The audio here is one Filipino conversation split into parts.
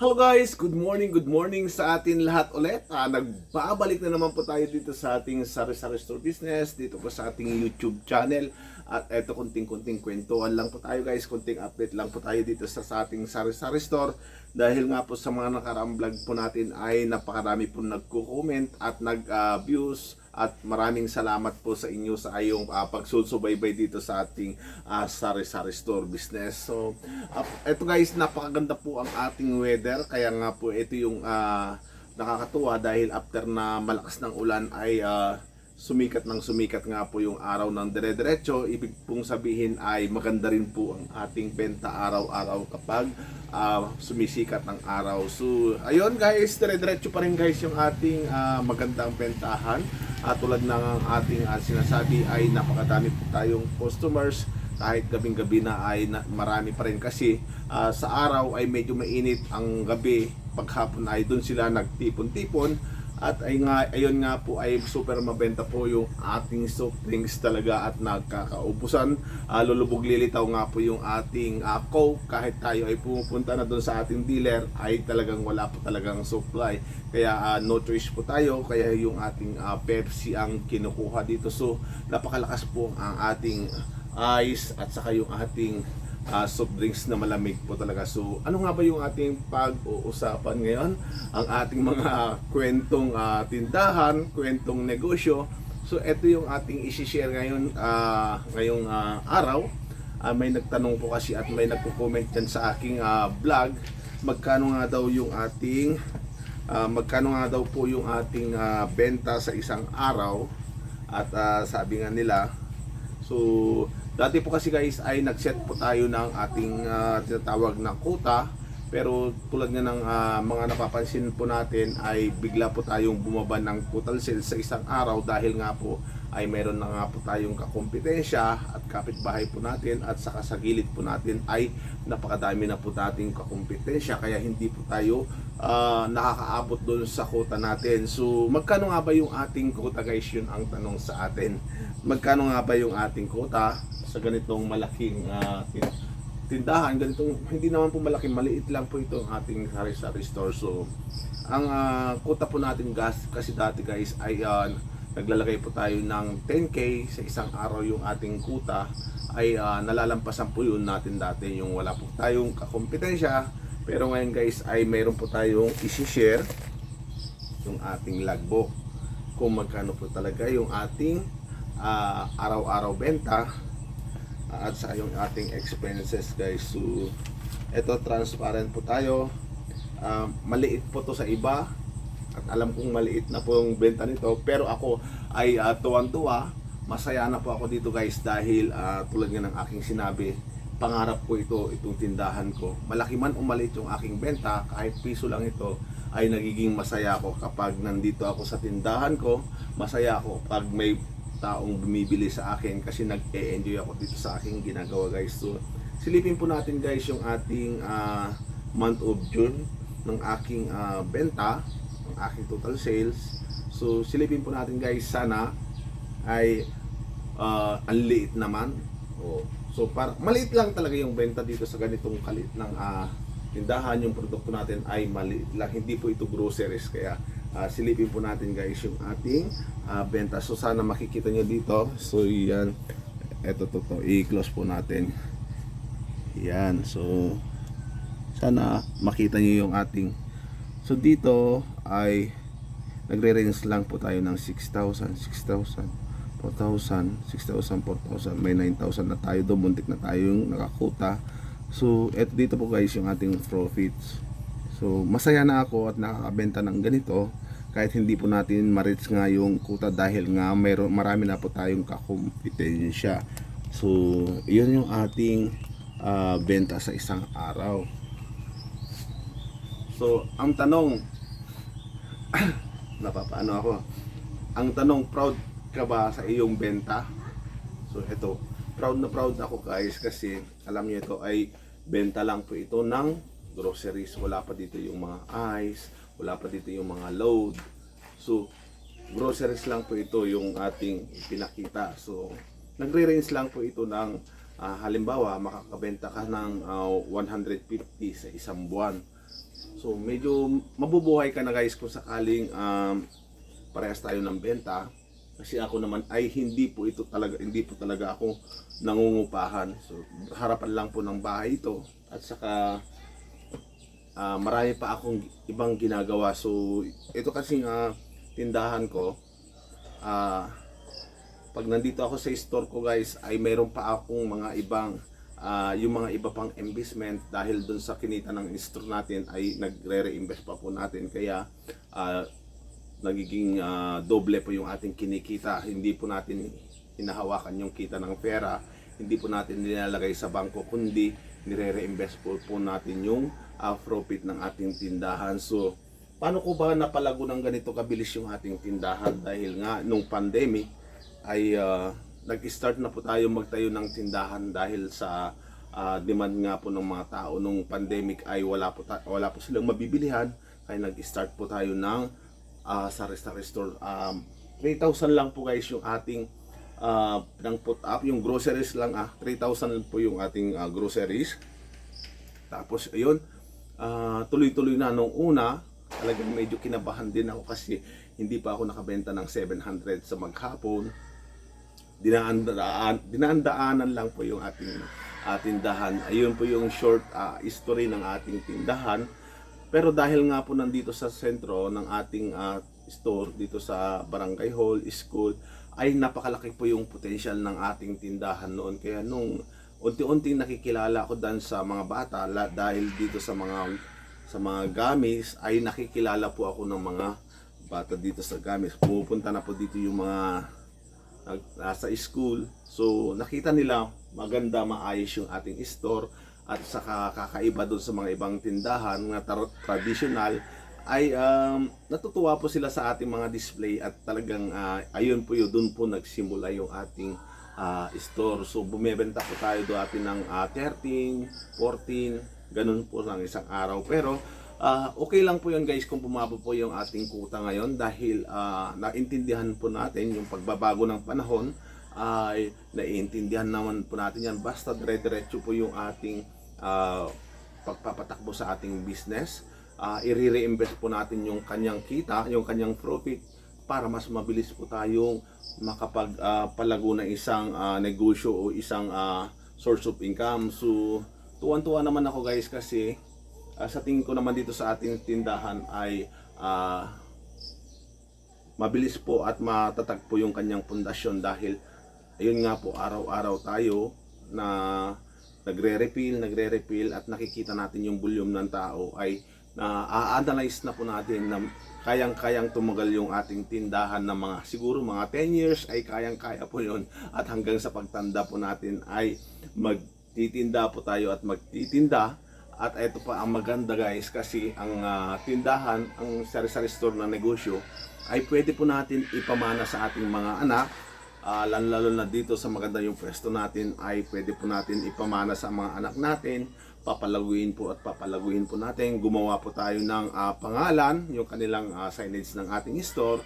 Hello guys, good morning, good morning sa atin lahat ulit. Ah, nagbabalik na naman po tayo dito sa ating Sari Sari Store Business, dito po sa ating YouTube channel. At eto kunting-kunting kwentuhan lang po tayo guys, kunting update lang po tayo dito sa, sa ating Sari Sari Store. Dahil nga po sa mga nakaraang vlog po natin ay napakarami po nagko-comment at nag-views at maraming salamat po sa inyo sa ayong uh, pagsusubaybay dito sa ating uh, Sari Sari Store business. So, uh, eto guys, napakaganda po ang ating weather. Kaya nga po ito yung uh, nakakatuwa dahil after na malakas ng ulan ay uh, sumikat ng sumikat nga po yung araw ng dire-diretso. Ibig pong sabihin ay maganda rin po ang ating benta araw-araw kapag uh, sumisikat ng araw. So, ayun guys, dire-diretso pa rin guys yung ating uh, magandang bentahan. At tulad ng ating uh, sinasabi ay napakadami po tayong customers kahit gabing-gabi na ay na, marami pa rin kasi uh, sa araw ay medyo mainit ang gabi paghapon ay doon sila nagtipon-tipon at ay nga, ayun nga po ay super mabenta po yung ating soft drinks talaga at nagkakaubusan. Uh, lulubog lilitaw nga po yung ating uh, Coke kahit tayo ay pumupunta na doon sa ating dealer ay talagang wala po talagang supply. Kaya uh, no choice po tayo kaya yung ating uh, Pepsi ang kinukuha dito. So napakalakas po ang ating ice at saka yung ating uh, soft drinks na malamig po talaga. So, ano nga ba yung ating pag-uusapan ngayon? Ang ating mga kwentong uh, tindahan, kwentong negosyo. So, ito yung ating isi-share ngayon uh, ngayong uh, araw. Uh, may nagtanong po kasi at may nagko-comment dyan sa aking uh, vlog. Magkano nga daw yung ating uh, magkano nga daw po yung ating uh, benta sa isang araw at uh, sabi nga nila so Dati po kasi guys ay nag-set po tayo ng ating uh, tinatawag na quota pero tulad nga ng uh, mga napapansin po natin ay bigla po tayong bumaba ng total sales sa isang araw dahil nga po ay meron na nga po tayong kakompetensya at kapitbahay po natin at sa gilid po natin ay napakadami na po nating kakompetensya kaya hindi po tayo uh, nakakaabot doon sa quota natin. So magkano nga ba yung ating quota guys yun ang tanong sa atin. Magkano nga ba yung ating quota? sa ganitong malaking uh, tindahan, ganitong hindi naman po malaki, maliit lang po ito ang ating sari-sari store. So, ang uh, kuta po natin gas kasi dati guys ay uh, naglalagay po tayo ng 10k sa isang araw yung ating kuta ay uh, nalalampasan po yun natin dati yung wala po tayong kakompetensya pero ngayon guys ay mayroon po tayong isi-share yung ating logbook kung magkano po talaga yung ating uh, araw-araw benta. At sa yung ating expenses guys so ito transparent po tayo. Uh, maliit po to sa iba. At alam kong maliit na po yung benta nito. Pero ako ay uh, tuwan-tuwa masaya na po ako dito guys dahil uh, tulad nga ng aking sinabi pangarap ko ito itong tindahan ko. Malaki man o maliit yung aking benta kahit piso lang ito ay nagiging masaya ako kapag nandito ako sa tindahan ko. Masaya ako pag may taong bumibili sa akin kasi nag-e-enjoy ako dito sa aking ginagawa guys. So, silipin po natin guys yung ating uh, month of June ng aking uh, benta, ng aking total sales. So, silipin po natin guys sana ay uh, ang liit naman. Oh. So, para, maliit lang talaga yung benta dito sa ganitong kalit ng uh, tindahan. Yung produkto natin ay maliit lang. Hindi po ito groceries. Kaya, uh, silipin po natin guys yung ating uh, benta. So sana makikita nyo dito. So yan. Ito to to. I-close po natin. Yan. So sana makita nyo yung ating So dito ay nagre-range lang po tayo ng 6,000, 6,000, 4,000, 6,000, 4,000. May 9,000 na tayo doon. Muntik na tayo yung nakakuta. So, eto dito po guys yung ating profits. So, masaya na ako at nakakabenta ng ganito kahit hindi po natin ma-reach nga yung kuta dahil nga mayroon marami na po tayong kakompetensya. So, yun yung ating uh, benta sa isang araw. So, ang tanong napapaano ako. Ang tanong, proud ka ba sa iyong benta? So, ito, proud na proud ako guys kasi alam niyo ito ay benta lang po ito ng groceries. Wala pa dito yung mga ice, wala pa dito yung mga load. So, groceries lang po ito yung ating pinakita. So, nagre-range lang po ito ng uh, halimbawa makakabenta ka ng uh, ah, 150 sa isang buwan. So medyo mabubuhay ka na guys kung sakaling um, parehas tayo ng benta. Kasi ako naman ay hindi po ito talaga hindi po talaga ako nangungupahan. So harapan lang po ng bahay ito at saka ah, marami pa akong ibang ginagawa. So ito kasi nga tindahan ko. Ah pag nandito ako sa store ko guys ay mayroon pa akong mga ibang ah, yung mga iba pang investment dahil dun sa kinita ng store natin ay nagre-reinvest pa po natin. Kaya ah, nagiging ah, doble po yung ating kinikita. Hindi po natin hinahawakan yung kita ng pera. Hindi po natin nilalagay sa bangko kundi nire-reinvest po, po natin yung ah, profit ng ating tindahan. So paano ko ba napalago ng ganito kabilis yung ating tindahan? Dahil nga nung pandemic ay ah, nag-start na po tayo magtayo ng tindahan dahil sa ah, demand nga po ng mga tao. Nung pandemic ay wala po wala po silang mabibilihan. Kaya nag-start po tayo ng ah, sa restaurant store um, 3,000 lang po guys yung ating ah, pinang put up. Yung groceries lang ah 3,000 lang po yung ating ah, groceries. Tapos ayun ah, tuloy-tuloy na nung una talagang medyo kinabahan din ako kasi hindi pa ako nakabenta ng 700 sa maghapon dinaan dinaandaanan lang po yung ating uh, tindahan. Ayun po yung short ah, history ng ating tindahan. Pero dahil nga po nandito sa sentro ng ating ah, store, dito sa Barangay Hall, School, ay napakalaki po yung potential ng ating tindahan noon. Kaya nung unti-unting nakikilala ko dan sa mga bata dahil dito sa mga sa mga gamis ay nakikilala po ako ng mga bata dito sa gamis. Pumupunta na po dito yung mga nag, nasa school. So nakita nila maganda, maayos yung ating store at saka kakaiba doon sa mga ibang tindahan na traditional ay um, natutuwa po sila sa ating mga display at talagang ah, ayun po yun, doon po nagsimula yung ating ah, store. So bumebenta po tayo dati ng ah, 13, 14, ganun po lang isang araw. Pero ah, okay lang po yun guys kung bumaba po yung ating kuta ngayon dahil ah, naintindihan po natin yung pagbabago ng panahon ay naiintindihan naman po natin yan basta dire-diretso po yung ating ah, pagpapatakbo sa ating business uh, i-reinvest po natin yung kanyang kita, yung kanyang profit para mas mabilis po tayong makapagpalago ng isang ah, negosyo o isang ah, source of income. So, tuwan-tuwa naman ako guys kasi ah, sa tingin ko naman dito sa ating tindahan ay ah, mabilis po at matatag po yung kanyang pundasyon dahil ayun nga po araw-araw tayo na nagre-refill, nagre-refill at nakikita natin yung volume ng tao ay na a-analyze na po natin na kayang-kayang tumagal yung ating tindahan ng mga siguro mga 10 years ay kayang-kaya po yun. At hanggang sa pagtanda po natin ay magtitinda po tayo at magtitinda. At ito pa ang maganda guys kasi ang ah, tindahan, ang sari-sari store na negosyo ay pwede po natin ipamana sa ating mga anak. Ah, lalo na dito sa maganda yung pwesto natin ay pwede po natin ipamana sa mga anak natin papalaguin po at papalaguin po natin. Gumawa po tayo ng ah, pangalan. Yung kanilang ah, signage ng ating store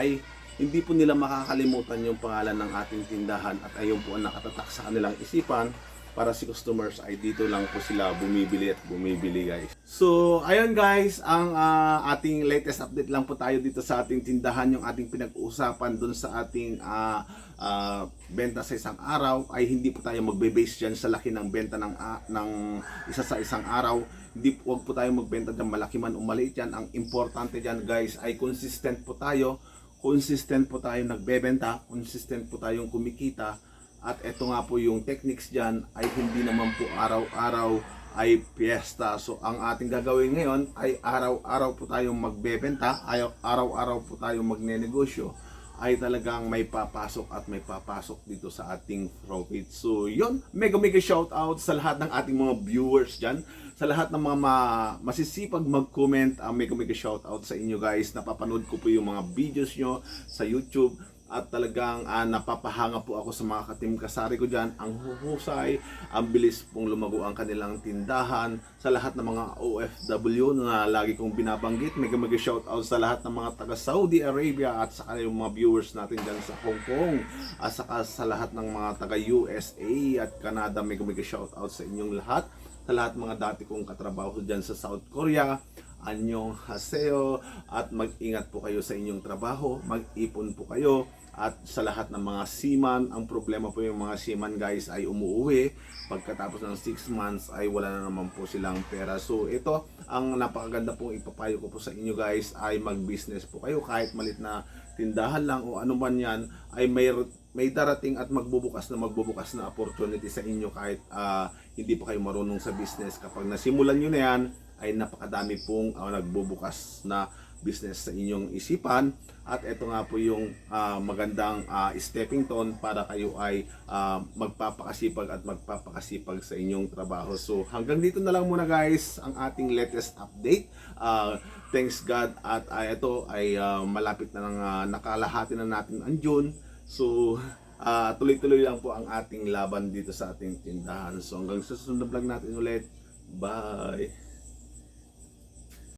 ay hindi po nila makakalimutan yung pangalan ng ating tindahan at ayun po ang nakatatak sa kanilang isipan para si customers ay dito lang po sila bumibili at bumibili guys. So, ayun guys, ang ah, ating latest update lang po tayo dito sa ating tindahan, yung ating pinag-uusapan dun sa ating ah, ah, benta sa isang araw ay hindi po tayo magbe-base dyan sa laki ng benta ng, ah, ng isa sa isang araw. Hindi wag po tayo magbenta dyan malaki man o maliit yan. Ang importante dyan guys ay consistent po tayo. Consistent po tayo nagbebenta, consistent po tayong kumikita at ito nga po yung techniques dyan ay hindi naman po araw-araw ay piyesta. So ang ating gagawin ngayon ay araw-araw po tayong magbebenta, araw-araw po tayong magnenegosyo ay talagang may papasok at may papasok dito sa ating profit. So yun, mega mega shout out sa lahat ng ating mga viewers dyan. Sa lahat ng mga ma- masisipag mag-comment, ang mega mega shout out sa inyo guys. Napapanood ko po yung mga videos nyo sa YouTube at talagang ah, napapahanga po ako sa mga katim kasari ko dyan. Ang huhusay, ang bilis pong lumago ang kanilang tindahan sa lahat ng mga OFW na lagi kong binabanggit. Mega mega shout out sa lahat ng mga taga Saudi Arabia at sa yung mga viewers natin dyan sa Hong Kong. At saka sa lahat ng mga taga USA at Canada mega mega shout out sa inyong lahat. Sa lahat mga dati kong katrabaho dyan sa South Korea anyong haseo. At mag-ingat po kayo sa inyong trabaho, mag-ipon po kayo at sa lahat ng mga seaman, ang problema po yung mga seaman guys ay umuwi pagkatapos ng 6 months ay wala na naman po silang pera. So ito, ang napakaganda pong ipapayo ko po sa inyo guys ay mag-business po kayo. Kahit malit na tindahan lang o ano man yan ay may may darating at magbubukas na magbubukas na opportunity sa inyo kahit ah, hindi pa kayo marunong sa business. Kapag nasimulan nyo na yan ay napakadami pong ah, nagbubukas na business sa inyong isipan at ito nga po yung ah, magandang ah, stepping stone para kayo ay ah, magpapakasipag at magpapakasipag sa inyong trabaho. So hanggang dito na lang muna guys ang ating latest update. Ah, thanks God at ah, ito ay ah, malapit na ng ah, nakalahati na natin ang June. So ah, tuloy-tuloy lang po ang ating laban dito sa ating tindahan. So hanggang sa susunod na vlog natin ulit. Bye!